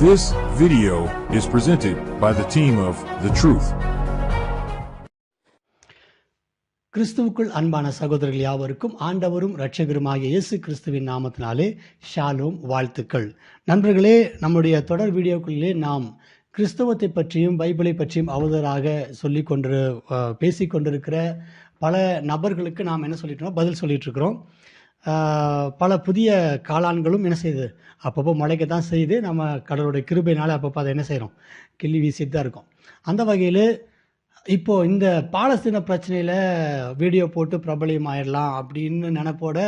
This video is presented by the team of The Truth. கிறிஸ்துவுக்குள் அன்பான சகோதரர்கள் யாவருக்கும் ஆண்டவரும் இரட்சகருமாகிய இயேசு கிறிஸ்துவின் நாமத்தினாலே ஷாலோம் வாழ்த்துக்கள் நண்பர்களே நம்முடைய தொடர் வீடியோக்களிலே நாம் கிறிஸ்தவத்தை பற்றியும் பைபிளை பற்றியும் அவதராக சொல்லி கொண்டு பேசி கொண்டிருக்கிற பல நபர்களுக்கு நாம் என்ன சொல்லிட்டோம் பதில் சொல்லிட்டு இருக்கிறோம் பல புதிய காளான்களும் என்ன செய்யுது அப்பப்போ முளைக்க தான் செய்யுது நம்ம கடவுளுடைய கிருபையினால அப்பப்போ அதை என்ன செய்கிறோம் கிள்ளி வீசிட்டு தான் இருக்கும். அந்த வகையில் இப்போ இந்த பாலஸ்தீன பிரச்சனையில் வீடியோ போட்டு பிரபலியம் ஆயிடலாம் அப்படின்னு நினைப்போட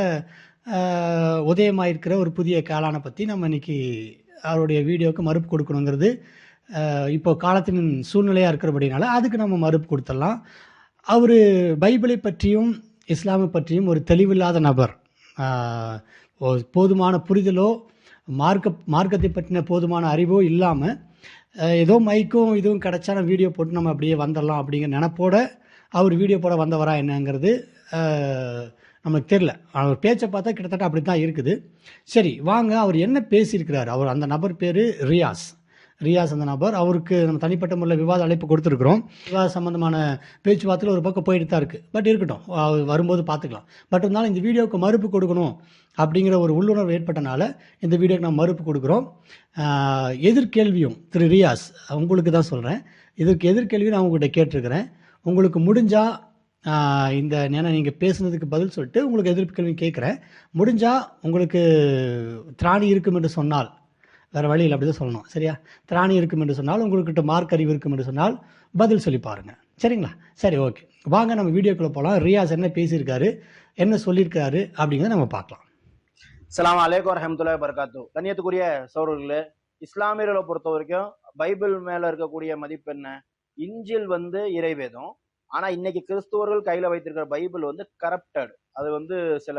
உதயமாயிருக்கிற ஒரு புதிய காளானை பற்றி நம்ம இன்னைக்கு அவருடைய வீடியோவுக்கு மறுப்பு கொடுக்கணுங்கிறது இப்போ காலத்தின் சூழ்நிலையாக இருக்கிறபடினால அதுக்கு நம்ம மறுப்பு கொடுத்துடலாம். அவர் பைபிளை பற்றியும் இஸ்லாமை பற்றியும் ஒரு தெளிவில்லாத நபர். போதுமான புரிதலோ மார்க்க மார்க்கத்தை பற்றின போதுமான அறிவோ இல்லாமல் ஏதோ மைக்கும் இதுவும் கிடச்சா நம்ம வீடியோ போட்டு நம்ம அப்படியே வந்துடலாம் அப்படிங்கிற நினப்போட அவர் வீடியோ போட வந்தவரா என்னங்கிறது நமக்கு தெரில அவர் பேச்சை பார்த்தா கிட்டத்தட்ட அப்படி தான் இருக்குது. சரி வாங்க அவர் என்ன பேசியிருக்கிறார்? அவர் அந்த நபர் பேர் ரியாஸ். ரியாஸ் அந்த நபர். அவருக்கு நம்ம தனிப்பட்ட முறையில் விவாத அழைப்பு கொடுத்துருக்குறோம். விவாத சம்பந்தமான பேச்சுவார்த்தையில் ஒரு பக்கம் போயிட்டு தான் இருக்குது பட் இருக்கட்டும். அவர் வரும்போது பார்த்துக்கலாம். பட் இருந்தாலும் இந்த வீடியோவுக்கு மறுப்பு கொடுக்கணும் அப்படிங்கிற ஒரு உள்ளுணர்வு ஏற்பட்டனால இந்த வீடியோக்கு நான் மறுப்பு கொடுக்குறோம். எதிர்கேள்வியும் திரு ரியாஸ் உங்களுக்கு தான் சொல்கிறேன் இதற்கு எதிர்கேள்வி நான் உங்கள்கிட்ட கேட்டிருக்கிறேன். உங்களுக்கு முடிஞ்சால் இந்த ஏன்னா நீங்கள் பேசுனதுக்கு பதில் சொல்லிட்டு உங்களுக்கு எதிர்ப்பு கேட்குறேன். முடிஞ்சால் உங்களுக்கு திராணி இருக்கும் என்று சொன்னால் வேறு வழியில் அப்படி தான் சொல்லணும். சரியா? திராணி இருக்கும் என்று சொன்னால் உங்கள்கிட்ட மார்க் அறிவு இருக்கும் என்று சொன்னால் பதில் சொல்லி பாருங்கள் சரிங்களா? சரி ஓகே வாங்க நம்ம வீடியோக்குள்ளே போகலாம் ரியாஸ் என்ன பேசியிருக்காரு என்ன சொல்லியிருக்காரு அப்படிங்கிறத நம்ம பார்க்கலாம். சலாம் அலைக்கும் ரஹமத்துல்லா பர்காத்து கண்ணியத்துக்குரிய சோழர்களே இஸ்லாமியர்களை பொறுத்த வரைக்கும் பைபிள் மேலே இருக்கக்கூடிய மதிப்பு என்ன? இஞ்சில் வந்து இறைவேதம். ஆனால் இன்னைக்கு கிறிஸ்துவர்கள் கையில் வைத்திருக்கிற பைபிள் வந்து கரப்டட் அது வந்து சில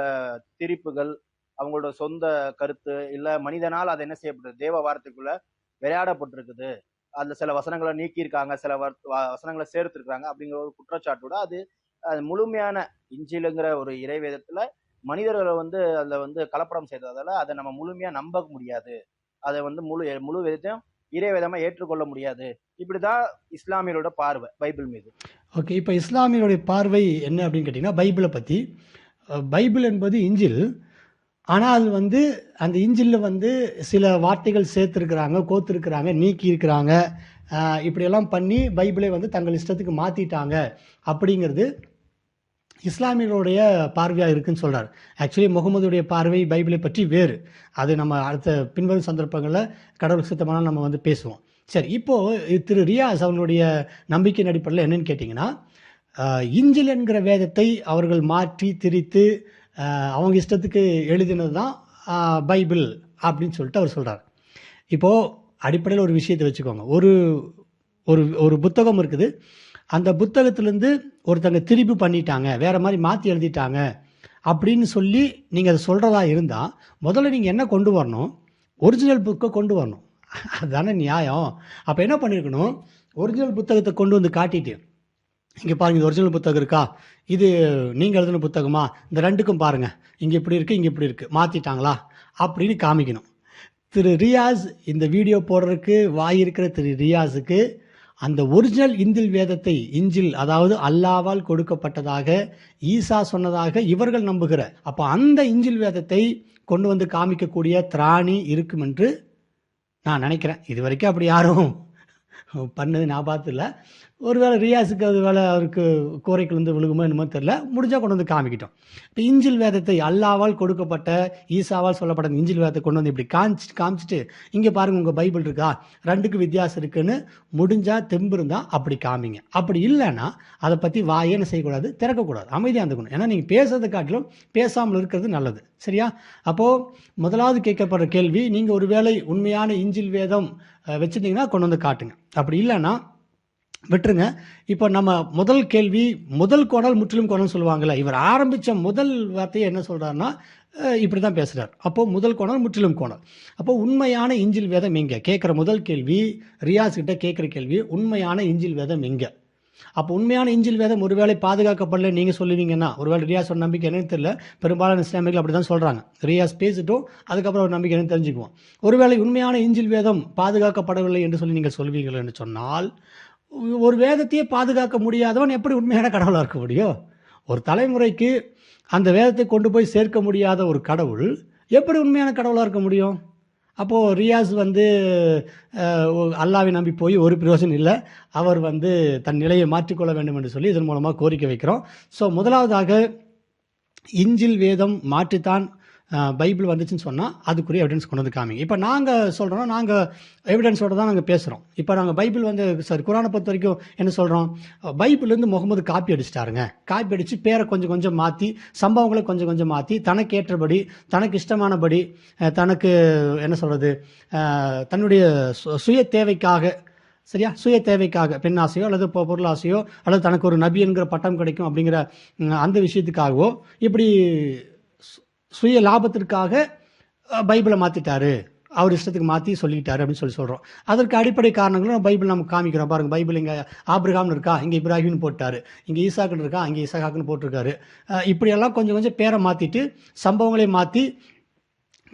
திரிப்புகள் அவங்களோட சொந்த கருத்து இல்லை மனிதனால் அது என்ன செய்யப்பட்டது தேவ வார்த்தைக்குள்ள விளையாடப்பட்டிருக்குது. அதில் சில வசனங்களை நீக்கியிருக்காங்க சில வ- வசனங்களை சேர்த்துருக்காங்க அப்படிங்கிற ஒரு குற்றச்சாட்டோட அது அது முழுமையான இஞ்சிலுங்கிற ஒரு இறைவேதத்தில் மனிதர்களை வந்து அதில் வந்து கலப்படம் செய்ததால் அதை நம்ம முழுமையாக நம்ப முடியாது. அதை வந்து முழு முழு விதத்தையும் இறைவேதமாக ஏற்றுக்கொள்ள முடியாது. இப்படிதான் இஸ்லாமியரோட பார்வை பைபிள் மீது. ஓகே இப்போ இஸ்லாமியருடைய பார்வை என்ன அப்படின்னு கேட்டிங்கன்னா பைபிளை பற்றி பைபிள் என்பது இஞ்சில் ஆனால் அது வந்து அந்த இஞ்சிலில் வந்து சில வார்த்தைகள் சேர்த்துருக்குறாங்க கோத்துருக்குறாங்க நீக்கியிருக்கிறாங்க. இருக்கிறாங்க இப்படியெல்லாம் பண்ணி பைபிளை வந்து தங்கள் இஷ்டத்துக்கு மாற்றிட்டாங்க அப்படிங்கிறது இஸ்லாமியர்களுடைய பார்வையாக இருக்குன்னு சொல்கிறார் ஆக்சுவலி முகமதுடைய பார்வை பைபிளை பற்றி வேறு. அது நம்ம அடுத்த பின்வரும் சந்தர்ப்பங்களில் கடவுள் சுத்தமான நம்ம வந்து பேசுவோம். சரி இப்போது திரு ரியாஸ் அவனுடைய நம்பிக்கையின் அடிப்படையில் என்னன்னு கேட்டிங்கன்னா இஞ்சில் என்கிற வேதத்தை அவர்கள் மாற்றி திரித்து அவங்க இஷ்டத்துக்கு எழுதினது தான் பைபிள் அப்படின்னு சொல்லிட்டு அவர் சொல்கிறார் இப்போது அடிப்படையில் ஒரு விஷயத்தை வச்சுக்கோங்க. ஒரு ஒரு ஒரு புத்தகம் இருக்குது. அந்த புத்தகத்திலேருந்து ஒருத்தங்க திருப்பி பண்ணிட்டாங்க வேறு மாதிரி மாற்றி எழுதிட்டாங்க அப்படின்னு சொல்லி நீங்கள் அதை சொல்கிறதா இருந்தால் முதல்ல நீங்கள் என்ன கொண்டு வரணும்? ஒரிஜினல் புக்கை கொண்டு வரணும். அதுதானே நியாயம். அப்போ என்ன பண்ணியிருக்கணும் ஒரிஜினல் புத்தகத்தை கொண்டு வந்து காட்டிட்டு இங்கே பாருங்க இது ஒரிஜினல் புத்தகம் இருக்கா? இது நீங்கள் எழுதின புத்தகமா? இந்த ரெண்டுக்கும் பாருங்க. இங்கே இப்படி இருக்கு இங்கே இப்படி இருக்கு. மாற்றிட்டாங்களா அப்படின்னு காமிக்கணும். திரு ரியாஸ் இந்த வீடியோ போடுறதுக்கு வாய் இருக்கிற திரு ரியாஸுக்கு அந்த ஒரிஜினல் இந்தில் வேதத்தை இஞ்சில் அதாவது அல்லாவால் கொடுக்கப்பட்டதாக ஈசா சொன்னதாக இவர்கள் நம்புகிற அப்போ அந்த இஞ்சில் வேதத்தை கொண்டு வந்து காமிக்கக்கூடிய திராணி இருக்கும் என்று நான் நினைக்கிறேன். இது வரைக்கும் அப்படி யாரும் பண்ணது நான் பார்த்துருல ஒரு வேளை ரியாஸுக்கு அது வேலை அவருக்கு கோரைக்கு வந்து விழுகுமோ என்னமோ தெரில முடிஞ்சால் கொண்டு வந்து காமிக்கிட்டோம். இப்போ இஞ்சில் வேதத்தை அல்லாவால் கொடுக்கப்பட்ட ஈசாவால் சொல்லப்பட்ட இஞ்சில் வேதத்தை கொண்டு வந்து இப்படி காமிச்சு காமிச்சிட்டு இங்கே பாருங்கள் உங்கள் பைபிள் இருக்கா? ரெண்டுக்கு வித்தியாசம் இருக்குன்னு முடிஞ்சால் தெம்பு இருந்தால் அப்படி காமிங்க. அப்படி இல்லைன்னா அதை பற்றி வாயேன்னு செய்யக்கூடாது? திறக்கக்கூடாது. அமைதியாக இருந்துக்கணும். ஏன்னா நீங்கள் பேசுறதை காட்டிலும் பேசாமல் இருக்கிறது நல்லது. சரியா? அப்போது முதலாவது கேட்கப்படுற கேள்வி நீங்கள் ஒருவேளை உண்மையான இஞ்சில் வேதம் வச்சுருந்தீங்கன்னா கொண்டு வந்து காட்டுங்க. அப்படி இல்லைன்னா விட்டுருங்க. இப்போ நம்ம முதல் கேள்வி முதல் கோணல் முற்றிலும் கோணல் சொல்லுவாங்கள்ல இவர் ஆரம்பித்த முதல் வார்த்தையை என்ன சொல்கிறாருன்னா இப்படி தான் பேசுகிறார் அப்போது முதல் கோணல் முற்றிலும் கோணல். அப்போது உண்மையான இஞ்சில் வேதம் எங்கே? கேட்குற முதல் கேள்வி ரியாஸ் கிட்ட கேட்குற கேள்வி உண்மையான இஞ்சில் வேதம் எங்கே? அப்போ உண்மையான இஞ்சில் வேதம் ஒருவேளை பாதுகாக்கப்படல நீங்கள் சொல்லுவீங்கன்னா ஒருவேளை ரியாஸோட நம்பிக்கை என்னன்னு தெரியல. பெரும்பாலான இஸ்லாமியர்கள் அப்படி தான் சொல்கிறாங்க ரியாஸ் பேசிட்டோம் அதுக்கப்புறம் ஒரு நம்பிக்கை என்னன்னு தெரிஞ்சுக்குவோம். ஒருவேளை உண்மையான இஞ்சில் வேதம் பாதுகாக்கப்படவில்லை என்று சொல்லி நீங்கள் சொல்வீர்கள் என்று சொன்னால் ஒரு வேதத்தையே பாதுகாக்க முடியாதவன் எப்படி உண்மையான கடவுளாக இருக்க முடியும்? ஒரு தலைமுறைக்கு அந்த வேதத்தை கொண்டு போய் சேர்க்க முடியாத ஒரு கடவுள் எப்படி உண்மையான கடவுளாக இருக்க முடியும்? அப்போது ரியாஸ் வந்து அல்லாவை நம்பி போய் ஒரு பிரயோஜனம் இல்லை. அவர் வந்து தன் நிலையை மாற்றிக்கொள்ள வேண்டும் என்று சொல்லி இதன் மூலமாக கோரிக்கை வைக்கிறோம். ஸோ முதலாவதாக இஞ்சில் வேதம் மாற்றித்தான் பைபிள் வந்துச்சுன்னு சொன்னால் அதுக்குரிய எவிடன்ஸ் கொண்டு வந்து காமிங்க. இப்போ நாங்கள் சொல்கிறோம் நாங்கள் எவிடன்ஸோட தான் நாங்கள் பேசுகிறோம் இப்போ நாங்கள் பைபிள் வந்து சாரி குரானை பொறுத்த வரைக்கும் என்ன சொல்கிறோம் பைபிள்லேருந்து முகமது காப்பி அடிச்சிட்டாருங்க. காப்பி அடித்து பேரை கொஞ்சம் கொஞ்சம் மாற்றி சம்பவங்களை கொஞ்சம் கொஞ்சம் மாற்றி தனக்கு ஏற்றபடி தனக்கு இஷ்டமானபடி தனக்கு என்ன சொல்கிறது தன்னுடைய சு- சுய தேவைக்காக சரியா? சுய தேவைக்காக பெண் ஆசையோ அல்லது பொருள் பொருளாசையோ அல்லது தனக்கு ஒரு நபி என்கிற பட்டம் கிடைக்கும் அப்படிங்கிற அந்த விஷயத்துக்காகவோ இப்படி சுய லாபத்திற்காக பைபிளை மாற்றிட்டாரு அவர் இஷ்டத்துக்கு மாற்றி சொல்லிட்டாரு அப்படின்னு சொல்லி சொல்கிறோம் அதற்கு அடிப்படை காரணங்களும் பைபிள் நம்ம காமிக்கிறோம். பாருங்க பைபிள் இங்கே ஆப்ரஹாம்னு இருக்கா இங்கே இப்ராஹிம்னு போட்டார். இங்கே ஈசாக்குன்னு இருக்கா அங்கே ஈசாக்குன்னு போட்டிருக்காரு. இப்படியெல்லாம் கொஞ்சம் கொஞ்சம் பேரை மாற்றிட்டு சம்பவங்களை மாற்றி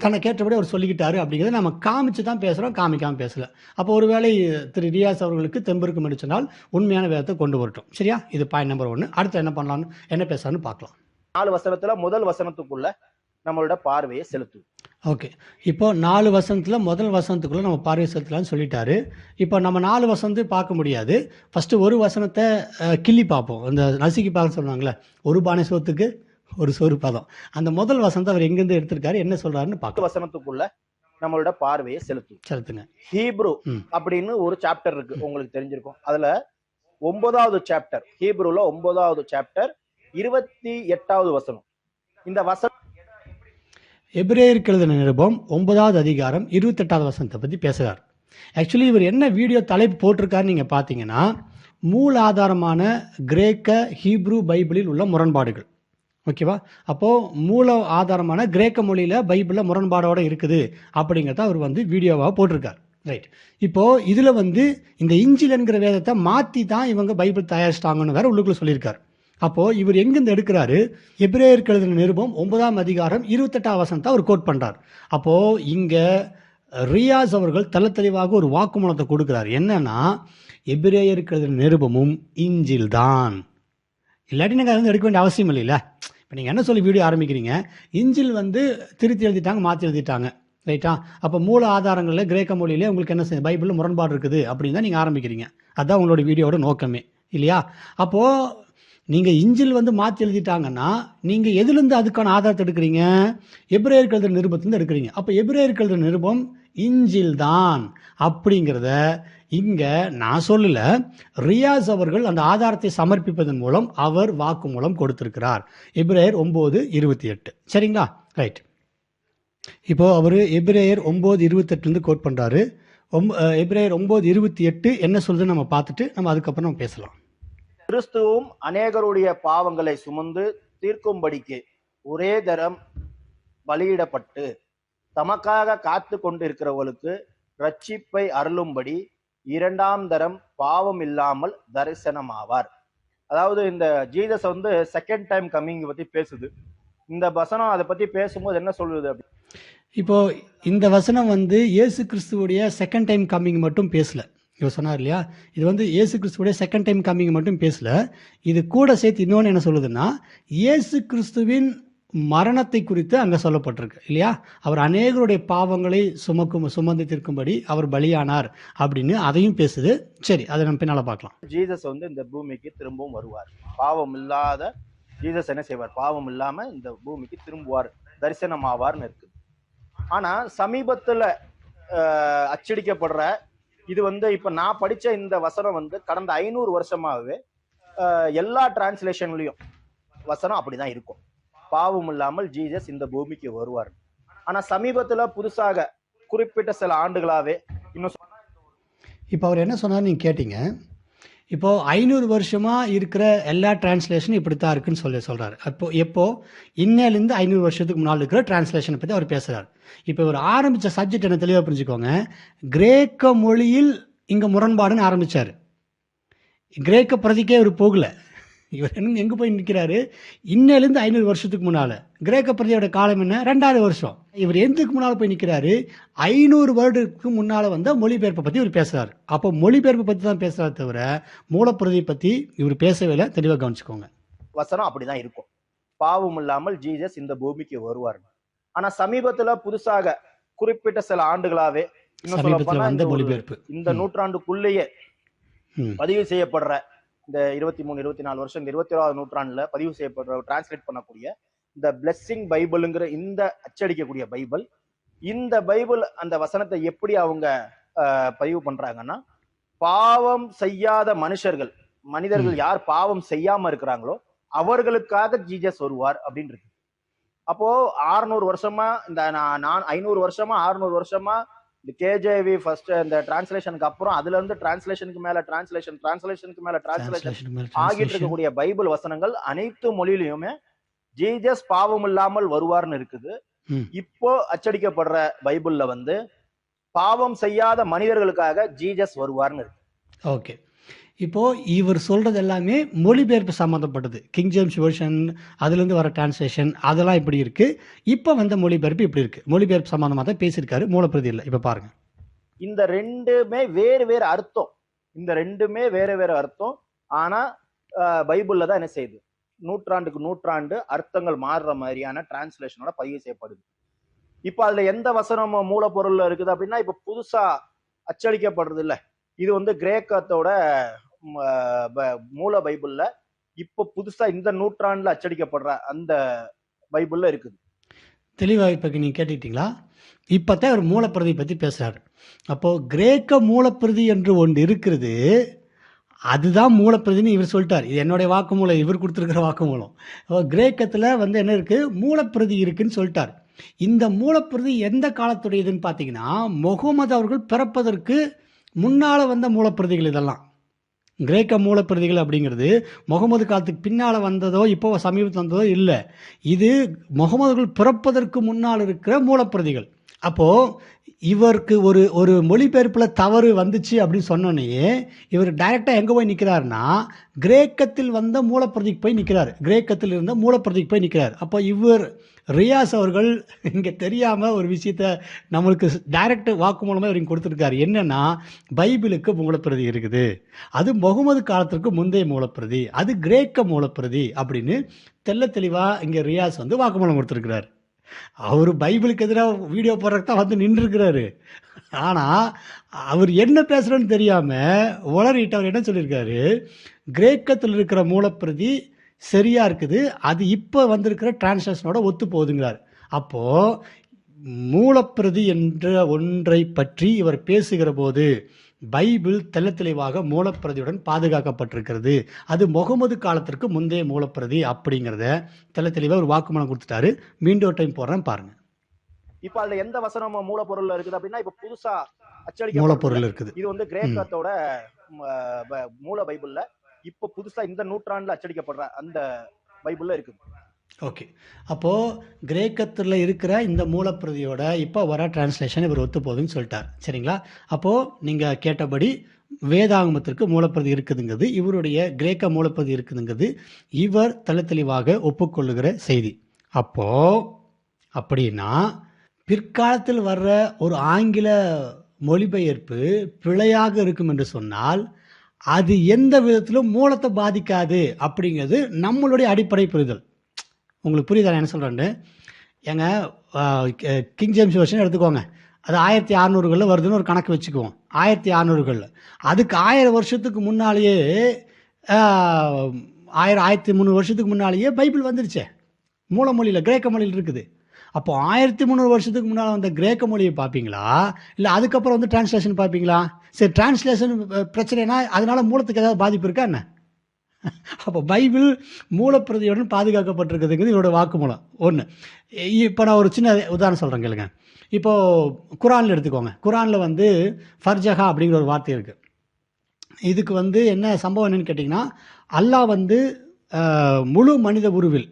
தன்னை கேட்டபடி அவர் சொல்லிக்கிட்டாரு அப்படிங்கிறத நம்ம காமிச்சு தான் பேசுகிறோம் காமிக்காமல் பேசலை. அப்போ ஒருவேளை திரு ரியாஸ் அவர்களுக்கு தெம்பிருக்கும் என்று சொன்னால் உண்மையான வேதத்தை கொண்டு வரட்டும். சரியா? இது பாயிண்ட் நம்பர் ஒன்று அடுத்து என்ன பண்ணலாம்னு என்ன பேசலாம்னு பார்க்கலாம். நாலு வசனத்தில் முதல் வசனத்துக்குள்ள நம்மளோட பார்வையை செலுத்தும். ஓகே இப்போ நாலு வசனத்தில் முதல் வசனத்துக்குள்ளே நம்ம பார்வை செலுத்தலாம்னு சொல்லிட்டாரு. இப்போ நம்ம நாலு வசனத்து பார்க்க முடியாது. ஃபஸ்ட்டு ஒரு வசனத்தை கிள்ளி பார்ப்போம். இந்த நசுக்கி பார்க்க சொல்லுவாங்களே ஒரு பானை சோத்துக்கு ஒரு சோறு பதம். அந்த முதல் வசனத்தை அவர் எங்கேருந்து எடுத்திருக்காரு என்ன சொல்கிறாருன்னு பத்து வசனத்துக்குள்ள நம்மளோட பார்வையை செலுத்தும். செலுத்துங்க. ஹீப்ரு. அப்படின்னு ஒரு சாப்டர் இருக்கு. உங்களுக்கு தெரிஞ்சிருக்கும். அதுல ஒன்பதாவது சாப்டர் ஹீப்ருல ஒன்பதாவது சாப்டர் இருபத்தி எட்டாவது வசனம். இந்த வசனம் எபிரேயருக்கு எழுதின நிருபம் ஒன்பதாவது அதிகாரம் இருபத்தெட்டாவது வசனத்தை பற்றி பேசுகிறார் ஆக்சுவலி இவர் என்ன வீடியோ தலைப்பு போட்டிருக்காருன்னு நீங்கள் பார்த்தீங்கன்னா மூல ஆதாரமான கிரேக்க ஹீப்ரு பைபிளில் உள்ள முரண்பாடுகள். ஓகேவா அப்போது மூல ஆதாரமான கிரேக்க மொழியில் பைபிளில் முரண்பாடோடு இருக்குது அப்படிங்கிறத அவர் வந்து வீடியோவாக போட்டிருக்கார். ரைட் இப்போது இதில் வந்து இந்த இஞ்சில் என்கிற வேதத்தை மாற்றி தான் இவங்க பைபிள் தயாரிச்சிட்டாங்கன்னு வேற உள்ளுக்குள்ள சொல்லியிருக்காரு. அப்போ இவர் எங்கிருந்து எடுக்கிறாரு? எபிரேயருக்கு எழுதின நிருபம் ஒன்பதாம் அதிகாரம் இருபத்தெட்டாம் வசனத்தை அவர் கோட் பண்ணுறார் அப்போ இங்கே ரியாஸ் அவர்கள் தெள்ள தெளிவாக ஒரு வாக்குமூலத்தை கொடுக்குறார். என்னன்னா எபிரேயருக்கு எழுதின நிருபமும் இஞ்சில் தான் இல்லாட்டி நீங்கள் வந்து எடுக்க வேண்டிய அவசியம் இல்லைல்ல. இப்போ நீங்கள் என்ன சொல்லி வீடியோ ஆரம்பிக்கிறீங்க? இஞ்சில் வந்து திருத்தி எழுதிட்டாங்க மாற்றி எழுதிட்டாங்க. ரைட்டா? அப்போ மூல ஆதாரங்களில் கிரேக்க மொழியிலே உங்களுக்கு என்ன செய்ய பைபிளில் முரண்பாடு இருக்குது அப்படின்னு தான் நீங்கள் ஆரம்பிக்கிறீங்க. அதுதான் உங்களோட வீடியோட நோக்கமே. இல்லையா? அப்போது நீங்கள் இஞ்சில் வந்து மாற்றி எழுதிட்டாங்கன்னா நீங்கள் எதுலேருந்து அதுக்கான ஆதாரத்தை எடுக்கிறீங்க? எப்ரேயர் கழுத நிருபத்துலேருந்து எடுக்கிறீங்க. அப்போ எப்ரேயர் கழுத நிருபம் இஞ்சில் தான் அப்படிங்கிறத இங்கே நான் சொல்லல. ரியாஸ் அவர்கள் அந்த ஆதாரத்தை சமர்ப்பிப்பதன் மூலம் அவர் வாக்கு மூலம் கொடுத்திருக்கிறார். எப்ரேயர் ஒம்பது இருபத்தி எட்டு. சரிங்களா? ரைட் இப்போது அவர் எப்ரேயர் ஒம்பது இருபத்தெட்டுலேருந்து கோட் பண்ணுறாரு ஒம் எப்ரேயர் ஒம்பது இருபத்தி எட்டு என்ன சொல்லுதுன்னு நம்ம பார்த்துட்டு நம்ம அதுக்கப்புறம் நம்ம பேசலாம். கிறிஸ்துவும் அநேகருடைய பாவங்களை சுமந்து தீர்க்கும்படிக்கு ஒரே தரம் பலியிடப்பட்டு தமக்காக காத்து கொண்டிருக்கிறவர்களுக்கு ரட்சிப்பை அருளும்படி இரண்டாம் தரம் பாவம் இல்லாமல் தரிசனமாவார். அதாவது இந்த ஜீசஸ் வந்து செகண்ட் டைம் கம்மிங் பத்தி பேசுது. இந்த வசனம் அதை பத்தி பேசும்போது என்ன சொல்லுது அப்படி? இப்போ இந்த வசனம் வந்து இயேசு கிறிஸ்துவோடைய செகண்ட் டைம் கம்மிங் மட்டும் பேசல. இவர் சொன்னார் இல்லையா? இது வந்து இயேசு கிறிஸ்துவோடைய செகண்ட் டைம் கம்மிங் மட்டும் பேசல. இது கூட சேர்த்து இன்னொன்று என்ன சொல்லுதுன்னா இயேசு கிறிஸ்துவின் மரணத்தை குறித்து அங்கே சொல்லப்பட்டிருக்கு இல்லையா? அவர் அநேகருடைய பாவங்களை சுமக்கும் சுமந்து தீர்க்கும்படி அவர் பலியானார் அப்படின்னு அதையும் பேசுது. சரி அதை நம்ம பின்னால் பார்க்கலாம். ஜீசஸ் வந்து இந்த பூமிக்கு திரும்பவும் வருவார். பாவம் இல்லாத ஜீசஸ் என்ன செய்வார்? பாவம் இல்லாமல் இந்த பூமிக்கு திரும்புவார். தரிசனமாவார்னு இருக்குது ஆனால் சமீபத்தில் அச்சடிக்கப்படுற இது வந்து இப்ப நான் படிச்ச இந்த வசனம் வந்து கடந்த ஐநூறு வருஷமாகவே எல்லா டிரான்ஸ்லேஷன்லயும் வசனம் அப்படிதான் இருக்கும். பாவம் இல்லாமல் ஜீசஸ் இந்த பூமிக்கு வருவார். ஆனா சமீபத்துல புதுசாக குறிப்பிட்ட சில ஆண்டுகளாவே இன்னும் இப்போ அவர் என்ன சொன்னார் நீங்கள் கேட்டீங்க. இப்போது ஐநூறு வருஷமாக இருக்கிற எல்லா டிரான்ஸ்லேஷனும் இப்படி தான் இருக்குன்னு சொல்லி சொல்கிறாரு அப்போ எப்போது இன்னையிலேருந்து ஐநூறு வருஷத்துக்கு முன்னால் இருக்கிற டிரான்ஸ்லேஷனை பற்றி அவர் பேசுகிறார் இப்போ இவர் ஆரம்பித்த சப்ஜெக்ட் என்ன தெளிவாக புரிஞ்சுக்கோங்க. கிரேக்க மொழியில் இங்கே முரண்பாடுன்னு ஆரம்பித்தார் கிரேக்க பிரதிக்கே இவர் போகலை. இவர் எங்க எங்கே போய் நிற்கிறாரு இன்னிலேருந்து ஐநூறு வருஷத்துக்கு முன்னால். கிரேக்க பிரதியோட காலம் என்ன? ரெண்டாவது வருஷம். இவர் எதுக்கு முன்னால் போய் நிற்கிறாரு ஐநூறு வருடத்துக்கு முன்னால் வந்த மொழிபெயர்ப்பை பற்றி இவர் பேசுகிறார் அப்போ மொழிபெயர்ப்பை பற்றி தான் பேசுகிறார் தவிர மூலப்பிரதியை பற்றி இவர் பேசவே இல்லை. தெளிவாக கவனிச்சுக்கோங்க. வசனம் அப்படிதான் இருக்கும். பாவம் இல்லாமல் ஜீசஸ் இந்த பூமிக்கு வருவார். ஆனா சமீபத்துல புதுசாக குறிப்பிட்ட சில ஆண்டுகளாவே இந்த நூற்றாண்டுக்குள்ளேயே. பதிவு செய்யப்படுற இந்த இருபத்தி மூணு இருபத்தி நாலு வருஷம் இந்த இருபத்தி ஓராவது நூற்றாண்டுல பதிவு செய்யப்படுற டிரான்ஸ்லேட் பண்ணக்கூடிய இந்த பிளெஸ்ஸிங் பைபிளுங்கிற இந்த அச்சடிக்கக்கூடிய பைபிள் இந்த பைபிள் அந்த வசனத்தை எப்படி அவங்க பதிவு பண்றாங்கன்னா பாவம் செய்யாத மனுஷர்கள் மனிதர்கள் யார் பாவம் செய்யாம இருக்கிறாங்களோ அவர்களுக்காக ஜீசஸ் வருவார் அப்படின்னு இருக்கு அப்போ 600 வருஷமா இந்த நான் ஐநூறு வருஷமா 600 வருஷமா இந்த கேஜேவி ஃபர்ஸ்ட் இந்த டிரான்ஸ்லேஷனுக்கு அப்புறம் அதுல இருந்து டிரான்ஸ்லேஷனுக்கு மேல டிரான்ஸ்லேஷன் டிரான்ஸ்லேஷனுக்கு மேல டிரான்ஸ்லேஷன் ஆகிட்டு. இருக்கக்கூடிய பைபிள் வசனங்கள் அனைத்து மொழியிலுமே ஜீசஸ் பாவம் இல்லாமல் வருவார்னு இருக்குது. இப்போ அச்சடிக்கப்படுற பைபிள்ல வந்து பாவம் செய்யாத மனிதர்களுக்காக ஜீசஸ் வருவார்னு இருக்கு ஓகே இப்போ இவர் சொல்றது எல்லாமே மொழிபெயர்ப்பு சம்மந்தப்பட்டது கிங் ஜேம்ஸ் வெர்ஷன் அதுலேருந்து வர டிரான்ஸ்லேஷன் அதெல்லாம் இப்படி இருக்கு. இப்போ வந்த மொழிபெயர்ப்பு இப்படி இருக்கு. மொழிபெயர்ப்பு சம்மந்தமாக தான் பேசியிருக்காரு. மூலப்பிரதி இல்லை. இப்போ பாருங்க. இந்த ரெண்டுமே வேறு வேறு அர்த்தம். இந்த ரெண்டுமே வேறு வேறு அர்த்தம். ஆனால் பைபிளில் பைபிள்ல தான் என்ன செய்யுது? நூற்றாண்டுக்கு நூற்றாண்டு அர்த்தங்கள் மாறுற மாதிரியான டிரான்ஸ்லேஷனோட பதிவு செய்யப்படுது. இப்போ அதில் எந்த வசனம் மூலப்பொருளில் இருக்குது அப்படின்னா இப்போ புதுசாக அச்சடிக்கப்படுறது இல்லை இது வந்து கிரேக்கத்தோட ப- மூல பைபிள்ல இப்போ புதுசா இந்த நூற்றாண்டுல அச்சடிக்கப்படுற அந்த பைபிள்ல இருக்குது. தெளிவாக இப்போ நீங்கள் கேட்டுக்கிட்டீங்களா? இப்போ தான் அவர் மூலப்பிரதி பற்றி பேசுகிறாரு அப்போது கிரேக்க மூலப்பிரதி என்று ஒன்று இருக்கிறது அதுதான் மூலப்பிரதின்னு இவர் சொல்லிட்டார். இது என்னுடைய வாக்குமூலம் இவர் கொடுத்துருக்கிற வாக்குமூலம். அப்போ கிரேக்கத்தில் வந்து என்ன இருக்குது மூலப்பிரதி இருக்குன்னு சொல்லிட்டார். இந்த மூலப்பிரதி எந்த காலத்துடையதுன்னு பார்த்தீங்கன்னா முகமது அவர்கள் பிறப்பதற்கு முன்னால் வந்த மூலப்பிரதிகள் இதெல்லாம். கிரேக்க மூலப்பிரதிகள் அப்படிங்கிறது முகமது காலத்துக்கு பின்னால் வந்ததோ இப்போ சமீபத்தில் வந்ததோ இல்லை. இது முகமதுகள் பிறப்பதற்கு முன்னால் இருக்கிற மூலப்பிரதிகள். அப்போது இவருக்கு ஒரு ஒரு மொழிபெயர்ப்பில் தவறு வந்துச்சு அப்படின்னு சொன்னோன்னே இவர் டைரெக்டாக எங்கே போய் நிற்கிறாருன்னா கிரேக்கத்தில் வந்த மூலப்பிரதிக்கு போய் நிற்கிறார் கிரேக்கத்தில் இருந்த மூலப்பிரதிக்கு போய் நிற்கிறார் அப்போ இவர் ரியாஸ் அவர்கள் இங்கே தெரியாமல் ஒரு விஷயத்த நம்மளுக்கு டைரக்ட் வாக்கு மூலமாக இவர் கொடுத்துருக்காரு. என்னென்னா பைபிளுக்கு மூலப்பிரதி இருக்குது. அது முகமது காலத்திற்கு முந்தைய மூலப்பிரதி அது கிரேக்க மூலப்பிரதி அப்படின்னு தெல்ல தெளிவாக இங்கே ரியாஸ் வந்து வாக்குமூலம் கொடுத்துருக்கிறார். அவர் பைபிளுக்கு எதிராக வீடியோ போடுறதுக்கு தான் வந்து நின்றுருக்கிறாரு. ஆனால் அவர் என்ன பேசுகிறோன்னு தெரியாமல் உளறிட்டு அவர் என்ன சொல்லியிருக்காரு? கிரேக்கத்தில் இருக்கிற மூலப்பிரதி சரியாக இருக்குது. அது இப்போ வந்திருக்கிற டிரான்ஸ்லேஷனோட ஒத்து போகுதுங்கிறார். அப்போது மூலப்பிரதி என்ற ஒன்றை பற்றி இவர் பேசுகிற போது பைபிள் தெள்ள தெளிவாக மூலப்பிரதியுடன் பாதுகாக்கப்பட்டிருக்கிறது. அது முகமது காலத்திற்கு முந்தைய மூலப்பிரதி அப்படிங்கிறத தெள்ள தெளிவாக ஒரு வாக்குமூலம் கொடுத்துட்டாரு. மீண்டும் ஒரு டைம் போடுறேன் பாருங்க. இப்ப அதுல எந்த வசனம் மூலப்பொருள்ல இருக்குது அப்படின்னா இப்ப புதுசா அச்சடிக்க மூலப்பொருள் இருக்குது. இது வந்து கிரேக்கத்தோட மூல பைபிள்ல இப்ப புதுசா இந்த நூற்றாண்டுல அச்சடிக்கப்படுற அந்த பைபிள்ல இருக்குது ஓகே. அப்போது கிரேக்கத்தில் இருக்கிற இந்த மூலப்பிரதியோட இப்போ வர டிரான்ஸ்லேஷன் இவர் ஒத்து போகுதுன்னு சொல்லிட்டார். சரிங்களா? அப்போது நீங்கள் கேட்டபடி வேதாகமத்திற்கு மூலப்பிரதி இருக்குதுங்கிறது இவருடைய கிரேக்க மூலப்பிரதி இருக்குதுங்கிறது இவர் தெள்ள தெளிவாக ஒப்புக்கொள்ளுகிற செய்தி. அப்போது அப்படின்னா பிற்காலத்தில் வர்ற ஒரு ஆங்கில மொழிபெயர்ப்பு பிழையாக இருக்கும் என்று சொன்னால் அது எந்த விதத்திலும் மூலத்தை பாதிக்காது அப்படிங்கிறது நம்மளுடைய அடிப்படை புரிதல். உங்களுக்கு புரியுதா நான் என்ன சொல்கிறேன்னு ஏங்க கிங் ஜேம்ஸ் வருஷன் எடுத்துக்கோங்க. அது ஆயிரத்தி அறநூறுகளில் வருதுன்னு ஒரு கணக்கு வச்சுக்குவோம். ஆயிரத்தி அறநூறுகளில். அதுக்கு ஆயிரம் வருஷத்துக்கு முன்னாலேயே ஆயிரம் ஆயிரத்தி முந்நூறு வருஷத்துக்கு முன்னாலேயே பைபிள் வந்துருச்சே. மூல மொழியில் கிரேக்க மொழியில் இருக்குது. அப்போ ஆயிரத்தி முந்நூறு வருஷத்துக்கு முன்னால் வந்த கிரேக்க மொழியை பார்ப்பீங்களா இல்லை அதுக்கப்புறம் வந்து டிரான்ஸ்லேஷன் பார்ப்பீங்களா சரி டிரான்ஸ்லேஷன் பிரச்சனைனா அதனால் மூலத்துக்கு ஏதாவது பாதிப்பு இருக்கா என்ன? அப்போ பைபிள் மூலப்பிரதியுடன் பாதுகாக்கப்பட்டிருக்குதுங்கிறது இவரோட வாக்குமூலம். ஒன்று இப்போ நான் ஒரு சின்ன உதாரணம் சொல்கிறேன் கேளுங்க. இப்போது குரானில் எடுத்துக்கோங்க. குரானில் வந்து ஃபர்ஜஹா அப்படிங்கிற ஒரு வார்த்தை இருக்குது இதுக்கு வந்து என்ன சம்பவம் என்னன்னு கேட்டிங்கன்னா அல்லாஹ் வந்து முழு மனித உருவில்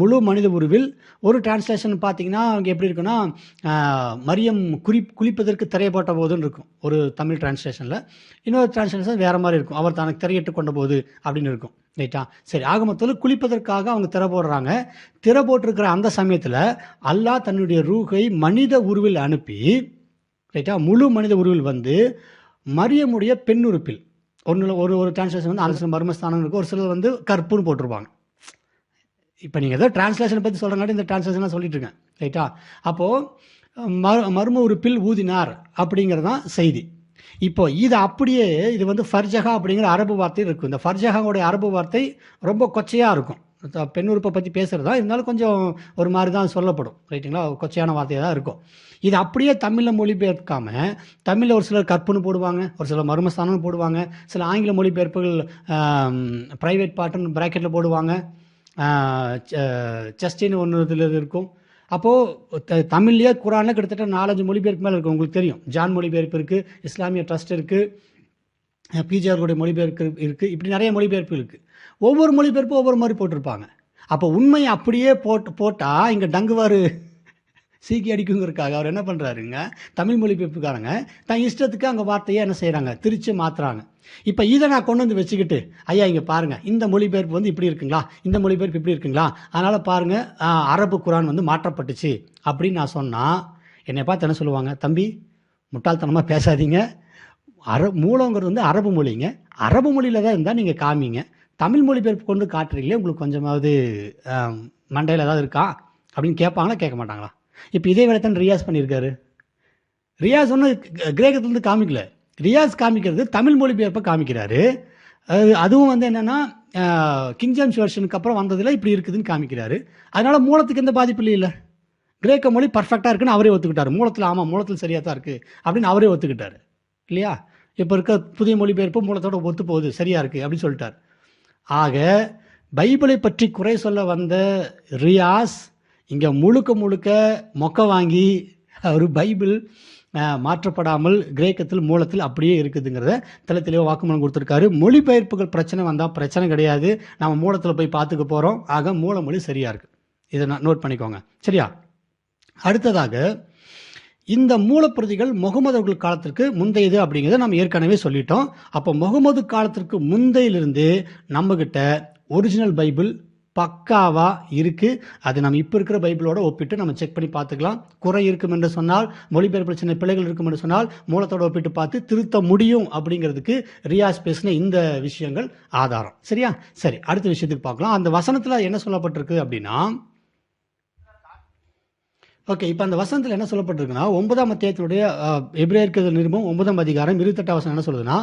முழு மனித உருவில் ஒரு டிரான்ஸ்லேஷன் பார்த்தீங்கன்னா அவங்க எப்படி இருக்குன்னா மரியம் குறி குளிப்பதற்கு திரையப்பட்ட போதுன்னு இருக்கும். ஒரு தமிழ் டிரான்ஸ்லேஷனில் இன்னொரு டிரான்ஸ்லேஷன் வேறு மாதிரி இருக்கும். அவர் தனக்கு திரையிட்டு கொண்ட போது அப்படின்னு இருக்கும். ரைட்டா சரி ஆக மொத்தத்தில் குளிப்பதற்காக அவங்க திற போடுறாங்க. திற போட்டிருக்கிற அந்த சமயத்தில் அல்லாஹ் தன்னுடைய ரூகை மனித உருவில் அனுப்பி ரைட்டா முழு மனித உருவில் வந்து மரியமுடைய பெண் உறுப்பில் ஒன்று ஒரு ஒரு டிரான்ஸ்லேஷன் வந்து அந்த மர்மஸ்தானம் இருக்கும் ஒரு சிலர் வந்து கற்புன்னு போட்டிருப்பாங்க. இப்போ நீங்கள் ஏதோ டிரான்ஸ்லேஷனை பற்றி சொல்கிறங்காட்டி இந்த டிரான்ஸ்லேஷனாக சொல்லிட்டு இருக்கேன் ரைட்டா? அப்போது மர் மர்ம உறுப்பில் ஊதினார் அப்படிங்கிறது தான் செய்தி. இப்போ இது அப்படியே இது வந்து ஃபர்ஜஹா அப்படிங்கிற அரபு வார்த்தை இருக்கும். இந்த ஃபர்ஜஹாவுடைய அரபு வார்த்தை ரொம்ப கொச்சையாக இருக்கும். பெண் உறுப்பை பற்றி பேசுகிறதா இருந்தாலும் கொஞ்சம் ஒரு மாதிரி தான் சொல்லப்படும் ரைட்டுங்களா? கொச்சையான வார்த்தையாக தான் இருக்கும். இது அப்படியே தமிழில் மொழிபெயர்க்காம தமிழில் ஒரு சிலர் கற்புன்னு போடுவாங்க ஒரு சிலர் மர்மஸ்தானம்னு போடுவாங்க சில ஆங்கில மொழிபெயர்ப்புகள் ப்ரைவேட் பாட்டுன்னு ப்ராக்கெட்டில் போடுவாங்க செஸ்டின்னு ஒன்று இதில் இருக்கும். அப்போது தமிழ்லேயே குரானில் கிட்டத்தட்ட நாலஞ்சு மொழிபெயர்ப்பு மேலே இருக்கும். உங்களுக்கு தெரியும். ஜான் மொழிபெயர்ப்பு இருக்குது இஸ்லாமிய ட்ரஸ்ட் இருக்குது பிஜிஆர்களுடைய மொழிபெயர்ப்பு இருக்குது இப்படி நிறைய மொழிபெயர்ப்பு இருக்குது ஒவ்வொரு மொழிபெயர்ப்பும் ஒவ்வொரு மாதிரி போட்டிருப்பாங்க. அப்போ உண்மையை அப்படியே போட்டு போட்டால் இங்கே டங்குவார் சீக்கி அடிக்குங்கிறதுக்காக அவர் என்ன பண்ணுறாருங்க தமிழ் மொழிபெயர்ப்புக்காரங்க தன் இஷ்டத்துக்கு அங்கே வார்த்தையை என்ன செய்கிறாங்க திரிச்சு மாற்றுறாங்க இப்போ இதை நான் கொண்டு வந்து வச்சுக்கிட்டு ஐயா இங்கே பாருங்கள் இந்த மொழிபெயர்ப்பு வந்து இப்படி இருக்குங்களா? இந்த மொழிபெயர்ப்பு இப்படி இருக்குங்களா? அதனால் பாருங்கள் அரபு குரான் வந்து மாற்றப்பட்டுச்சு. அப்படின்னு நான் சொன்னால் என்னை பார்த்து என்ன சொல்லுவாங்க? தம்பி முட்டாள்தனமாக பேசாதீங்க. அர மூலங்கிறது வந்து அரபு மொழிங்க. அரபு மொழியில் தான் இருந்தால் நீங்கள் காமிங்க. தமிழ் மொழிபெயர்ப்பு கொண்டு காட்டுறீங்களே உங்களுக்கு கொஞ்சமாவது மண்டையில் ஏதாவது இருக்கா? அப்படின்னு கேட்பாங்களா? கேட்க மாட்டாங்களா? இப்போ இதே வேலை தான் ரியாஸ் பண்ணியிருக்காரு. ரியாஸ் ஒன்றும் கிரேக்கத்துலேருந்து காமிக்கல. ரியாஸ் காமிக்கிறது தமிழ் மொழிபெயர்ப்பை காமிக்கிறாரு. அது அதுவும் வந்து என்னென்னா கிங் ஜேம்ஸ் வெர்ஷனுக்கு அப்புறம் வந்ததில் இப்படி இருக்குதுன்னு காமிக்கிறாரு. அதனால் மூலத்துக்கு எந்த பாதிப்பு இல்லை. கிரேக்க மொழி பர்ஃபெக்டாக இருக்குன்னு அவரே ஒத்துக்கிட்டார். மூலத்தில் ஆமாம் மூலத்தில் சரியாக தான் இருக்குது அப்படின்னு அவரே ஒத்துக்கிட்டார். இல்லையா? இப்போ இருக்க புதிய மொழிபெயர்ப்பு மூலத்தோட ஒத்து போகுது. சரியாக இருக்குது அப்படின்னு சொல்லிட்டார். ஆக பைபிளை பற்றி குறை சொல்ல வந்த ரியாஸ் இங்கே முழுக்க முழுக்க மொக்க வாங்கி ஒரு பைபிள் மாற்றப்படாமல் கிரேக்கத்தில் மூலத்தில் அப்படியே இருக்குதுங்கிறத தெளி தெளிவாக வாக்குமூலம் கொடுத்துருக்காரு. மொழிபெயர்ப்புகள் பிரச்சனை வந்தால் பிரச்சனை கிடையாது. நம்ம மூலத்தில் போய் பார்த்துக்க போகிறோம் ஆக மூல மொழி சரியாக இருக்குது இதை நான் நோட் பண்ணிக்கோங்க. சரியா? அடுத்ததாக இந்த மூலப்பிரதிகள் முகமது அவர்கள் காலத்திற்கு முந்தையது அப்படிங்கிறத நம்ம ஏற்கனவே சொல்லிட்டோம். அப்போ முகமது காலத்திற்கு முந்தையிலிருந்து நம்மக்கிட்ட ஒரிஜினல் பைபிள் பக்காவாக இருக்குது அது நம்ம இப்போ இருக்கிற பைபிளோட ஒப்பிட்டு நம்ம செக் பண்ணி பார்த்துக்கலாம். குறை இருக்கும் என்று சொன்னால் மொழிபெயர்ப்பில் சின்ன பிள்ளைகள் இருக்கும் என்று சொன்னால் மூலத்தோட ஒப்பிட்டு பார்த்து திருத்த முடியும் அப்படிங்கிறதுக்கு ரியாஸ் பேசின இந்த விஷயங்கள் ஆதாரம். சரியா? சரி அடுத்த விஷயத்துக்கு பார்க்கலாம். அந்த வசனத்தில் என்ன சொல்லப்பட்டிருக்கு அப்படின்னா ஓகே இப்போ அந்த வசனத்தில் என்ன சொல்லப்பட்டிருக்குன்னா ஒன்பதாம் அத்தியாயத்தினுடைய எப்ரேயருக்கு நிருபம் ஒன்பதாம் அதிகாரம் இருபத்தெட்டாம் வசனம் என்ன சொல்லுதுன்னா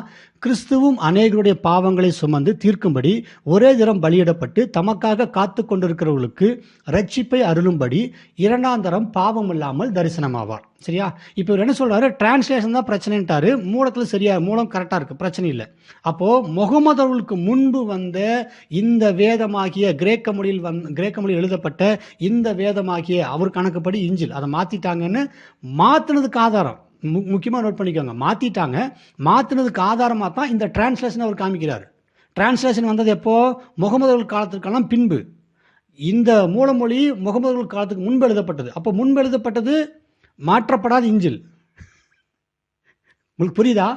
கிறிஸ்துவும் அநேகருடைய பாவங்களை சுமந்து தீர்க்கும்படி ஒரே தரம் பலியிடப்பட்டு தமக்காக காத்து கொண்டிருக்கிறவர்களுக்கு ரட்சிப்பை அருளும்படி இரண்டாம் தரம் பாவம் இல்லாமல் தரிசனமாவார். சரியா? இப்போ இவர் என்ன சொல்றாரு? டிரான்ஸ்லேஷன் தான் பிரச்சனைன்ட்டாரு. மூலத்தில் சரியா மூலம் கரெக்டாக இருக்கு. பிரச்சனை இல்லை. அப்போ முகமது அவர்களுக்கு முன்பு வந்த இந்த வேதமாகிய கிரேக்க மொழியில் வந் கிரேக்க மொழியில் எழுதப்பட்ட இந்த வேதமாகிய அவர் கணக்குப்படி இஞ்சில் அதை மாத்திட்டாங்கன்னு மாத்தினதுக்கு ஆதாரம். மு- முக்கியமாக நோட் பண்ணிக்கோங்க. மாத்திட்டாங்க. மாத்தினதுக்கு ஆதாரமாக தான் இந்த டிரான்ஸ்லேஷன் அவர் காமிக்கிறார். டிரான்ஸ்லேஷன் வந்தது எப்போ? முகமது அவர்கள் காலத்திற்கெல்லாம் பின்பு. இந்த மூலமொழி முகமது காலத்துக்கு முன்பு எழுதப்பட்டது. அப்போ முன்பு எழுதப்பட்டது மாற்றப்படாத இஞ்சில் உங்களுக்கு புரியுதா?